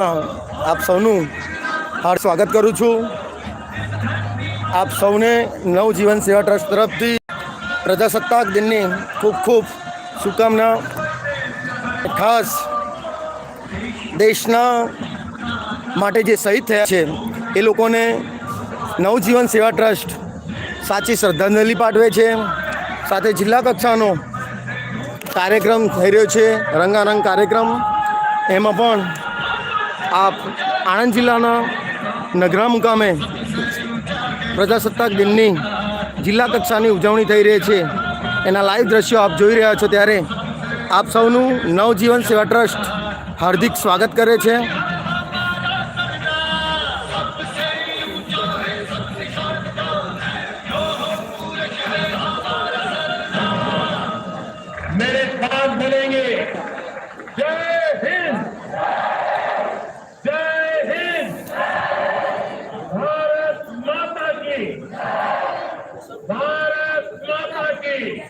આપ સૌનું હાર્દ સ્વાગત કરું છું. આપ સૌને નવજીવન સેવા ટ્રસ્ટ તરફથી પ્રજાસત્તાક દિનની ખૂબ ખૂબ શુભકામના. ખાસ દેશના માટે જે શહીદ થયા છે, એ લોકોને નવજીવન સેવા ટ્રસ્ટ સાચી શ્રદ્ધાંજલિ પાઠવે છે. સાથે જિલ્લા કક્ષાનો કાર્યક્રમ થઈ રહ્યો છે, રંગારંગ કાર્યક્રમ. એમાં પણ આપ આણંદ જિલ્લાના નગરા મુકામે પ્રજાસત્તાક દિનની જિલ્લા કક્ષાની ઉજવણી થઈ રહી છે. એના લાઈવ દ્રશ્યો આપ જોઈ રહ્યા છો ત્યારે આપ સૌનું નવજીવન સેવા ટ્રસ્ટ હાર્દિક સ્વાગત કરે છે. મેરે સાથ भारत माता की।